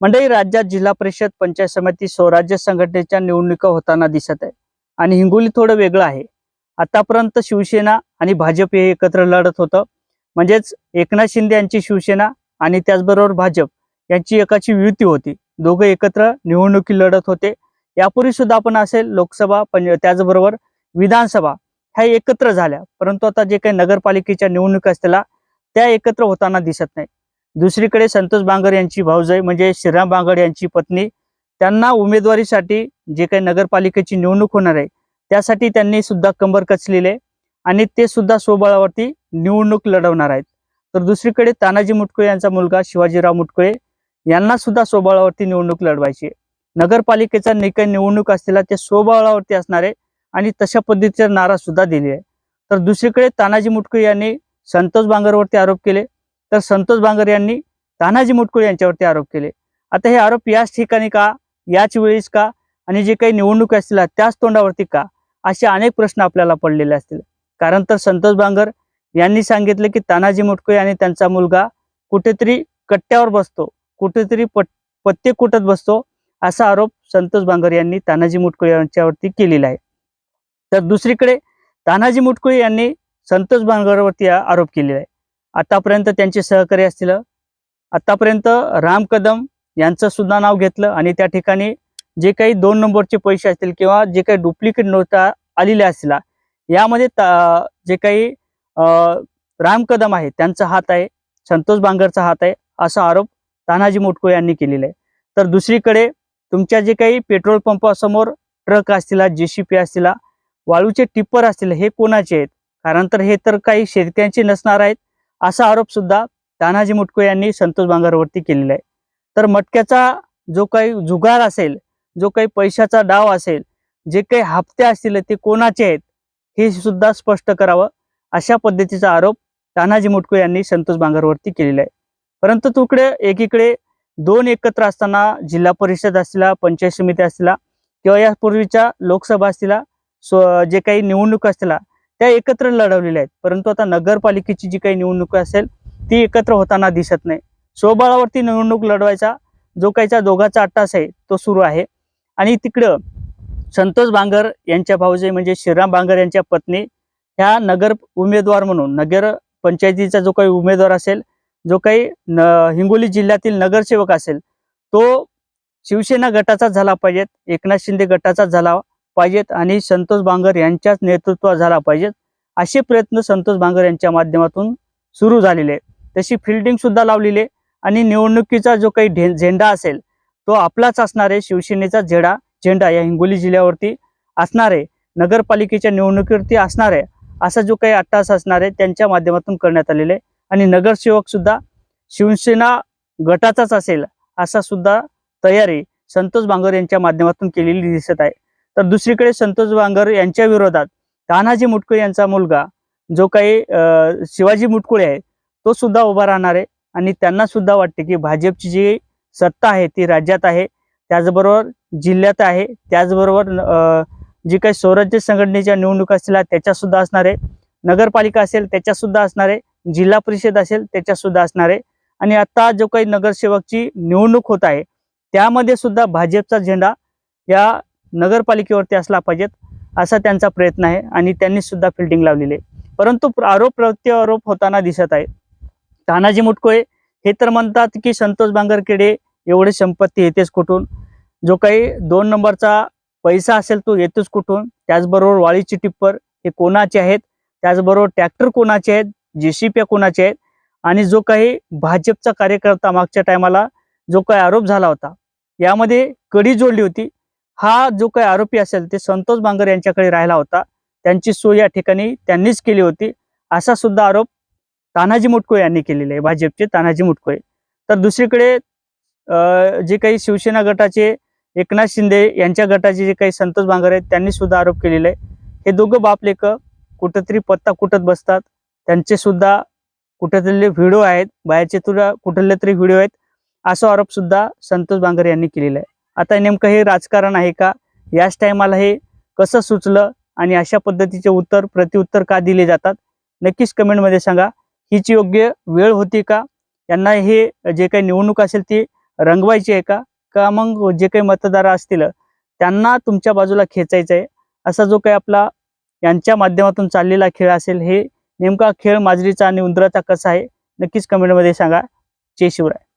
मंडळी राज्यात जिल्हा परिषद पंचायत समिती स्वराज्य संघटनेच्या निवडणुका होताना दिसत आहे. आणि हिंगोली थोडं वेगळं आहे. आतापर्यंत शिवसेना आणि भाजप हे एकत्र लढत होतं. म्हणजेच एकनाथ शिंदे यांची शिवसेना आणि त्याचबरोबर भाजप यांची एकाची युती होती. दोघं एकत्र निवडणुकी लढत होते. यापूर्वी सुद्धा आपण असेल लोकसभा पण त्याचबरोबर विधानसभा ह्या एकत्र झाल्या. परंतु आता जे काही नगरपालिकेच्या निवडणुका असतील त्या एकत्र होताना दिसत नाही दुसरीकडे संतोष बांगर यांची भाऊजाई म्हणजे श्रीराम बांगर यांची पत्नी. त्यांना उमेदवारीसाठी जे काही नगरपालिकेची निवडणूक होणार आहे त्यासाठी त्यांनी सुद्धा कंबर कचलेले आणि ते सुद्धा स्वबळावरती निवडणूक लढवणार आहेत. तर दुसरीकडे तानाजी मुटकुळे यांचा मुलगा शिवाजीराव मुटकुळे यांना सुद्धा स्वबळावरती निवडणूक लढवायची नगरपालिकेचा निकाय निवडणूक असलेला ते स्वबळावरती असणार आहे आणि तशा पद्धतीचा नारा सुद्धा दिली आहे. तर दुसरीकडे तानाजी मुटकुळे यांनी संतोष बांगरवरती आरोप केले. तर संतोष बांगर यांनी तानाजी मुटकुळे यांच्यावरती आरोप केले. आता हे आरोप याच ठिकाणी का? याच वेळीच का? आणि जे काही निवडणूक असतील त्याच तोंडावरती का? असे अनेक प्रश्न आपल्याला पडलेले असतील. कारण तर संतोष बांगर यांनी सांगितलं की तानाजी मुटकुळे आणि त्यांचा मुलगा कुठेतरी कट्ट्यावर बसतो कुठेतरी पट पत्ते कुटत बसतो असा आरोप संतोष बांगर यांनी तानाजी मुटकुळे यांच्यावरती केलेला आहे. तर दुसरीकडे तानाजी मुटकुळे यांनी संतोष बांगरवरती आरोप केलेला आहे. आतापर्यंत त्यांचे सहकारी असतील. आतापर्यंत राम कदम यांचं सुद्धा नाव घेतलं आणि त्या ठिकाणी जे काही दोन नंबरचे पैसे असतील किंवा जे काही डुप्लिकेट नोटा आलेल्या असतील यामध्ये जे काही राम कदम आहे त्यांचा हात आहे संतोष बांगरचा हात आहे असा आरोप तानाजी मोटको यांनी केलेला आहे. तर दुसरीकडे तुमच्या जे काही पेट्रोल पंपासमोर ट्रक असतील जेसीपी असतील वाळूचे टिप्पर असतील हे कोणाचे आहेत? कारण तर हे तर काही शेतकऱ्यांचे नसणार आहेत. असा आरोप सुद्धा तानाजी मुटको यांनी संतोष बांगरवरती केलेला आहे. तर मटक्याचा जो काही जुगार असेल जो काही पैशाचा डाव असेल जे काही हप्ते असतील ते कोणाचे आहेत हे सुद्धा स्पष्ट करावं अशा पद्धतीचा आरोप तानाजी मुटको यांनी संतोष बांगरवरती केलेला आहे. परंतु तुकडे एकीकडे दोन एकत्र असताना जिल्हा परिषद असतील पंचायत समिती असला किंवा यापूर्वीच्या लोकसभा असतील स्व जे काही निवडणूक असतील त्या एकत्र लढवलेल्या आहेत. परंतु आता नगरपालिकेची जी काही निवडणूक असेल ती एकत्र होताना दिसत नाही. स्वबळावरती निवडणूक लढवायचा जो काहीचा दोघाचा अट्टास आहे तो सुरू आहे. आणि तिकडं संतोष बांगर यांच्या भाऊजे म्हणजे श्रीराम बांगर यांच्या पत्नी ह्या नगर उमेदवार म्हणून नगर पंचायतीचा जो काही उमेदवार असेल जो काही न हिंगोली जिल्ह्यातील नगरसेवक असेल तो शिवसेना गटाचा झाला पाहिजेत एकनाथ शिंदे गटाचा झाला पाहिजेत आणि संतोष बांगर यांच्याच नेतृत्वात झाला पाहिजेत. असे प्रयत्न संतोष बांगर यांच्या माध्यमातून सुरू झालेले तशी फिल्डिंग सुद्धा लावलेली आहे आणि निवडणुकीचा जो काही ढे- झेंडा असेल तो आपलाच असणार आहे. शिवसेनेचा झेडा झेंडा या हिंगोली जिल्ह्यावरती असणार आहे. नगरपालिकेच्या निवडणुकीवरती असणार आहे. असा जो काही अट्टास असणार आहे त्यांच्या माध्यमातून करण्यात आलेले आहे. आणि नगरसेवक सुद्धा शिवसेना गटाचाच असेल असा सुद्धा तयारी संतोष बांगर यांच्या माध्यमातून केलेली दिसत आहे. तर दुसरीकडे संतोष बांगर यांच्या विरोधात तानाजी मुटकुळे यांचा मुलगा जो काही शिवाजी मुटकुळे आहे तो सुद्धा उभा राहणार आहे आणि त्यांना सुद्धा वाटते की भाजपची जी सत्ता आहे ती राज्यात आहे. त्याचबरोबर जिल्ह्यात आहे. त्याचबरोबर जी काही स्वराज्य संघटनेच्या निवडणुका असतील त्याच्यासुद्धा असणार आहे. नगरपालिका असेल त्याच्यात सुद्धा असणार आहे. जिल्हा परिषद असेल त्याच्यात सुद्धा असणार आहे. आणि आता जो काही नगरसेवकची निवडणूक होत आहे त्यामध्ये सुद्धा भाजपचा झेंडा या नगरपालिकेवरती असला पाहिजेत असा त्यांचा प्रयत्न आहे आणि त्यांनी सुद्धा फिल्डिंग लावलेली आहे. परंतु प्र- आरोप प्रत्यारोप होताना दिसत आहे. तानाजी मुटकोळे हे तर म्हणतात की संतोष बांगरकडे एवढे संपत्ती येतेच कुठून? जो काही दोन नंबरचा पैसा असेल तो येतोच कुठून? त्याचबरोबर वाळीची टिप्पर हे कोणाचे आहेत? त्याचबरोबर ट्रॅक्टर कोणाचे आहेत? जेसीपी कोणाचे आहेत? आणि जो काही भाजपचा कार्यकर्ता मागच्या टायमाला जो काही आरोप झाला होता यामध्ये कडी जोडली होती. हा जो काही आरोपी असेल ते संतोष बांगर यांच्याकडे राहिला होता. त्यांची सोय या ठिकाणी त्यांनीच केली होती. असा सुद्धा आरोप तानाजी मुटकोय यांनी केलेला आहे भाजपचे तानाजी मुटकोय तर दुसरीकडे जे काही शिवसेना गटाचे एकनाथ शिंदे यांच्या गटाचे जे काही संतोष बांगर आहेत त्यांनी सुद्धा आरोप केलेला आहे. हे दोघं बापलेक कुठंतरी पत्ता कुटत बसतात. त्यांचे सुद्धा कुठेतरी व्हिडिओ आहेत. बाहेरचे तुला कुठले तरी व्हिडिओ आहेत. असा आरोप सुद्धा संतोष बांगर यांनी केलेला आहे. आता नेमकं हे राजकारण आहे का? याच टायमाला हे कसं सुचलं? आणि अशा पद्धतीचे उत्तर प्रतिउत्तर का दिले जातात? नक्कीच कमेंटमध्ये सांगा. हीच योग्य वेळ होती का? यांना हे जे काही निवडणूक असेल ती रंगवायची आहे का? का मग जे काही मतदार असतील त्यांना तुमच्या बाजूला खेचायचं आहे? असा जो काही आपला यांच्या माध्यमातून चाललेला खेळ असेल हे नेमका खेळ माजरीचा आणि उंदराचा कसा आहे? नक्कीच कमेंटमध्ये सांगा. जय शिवराय.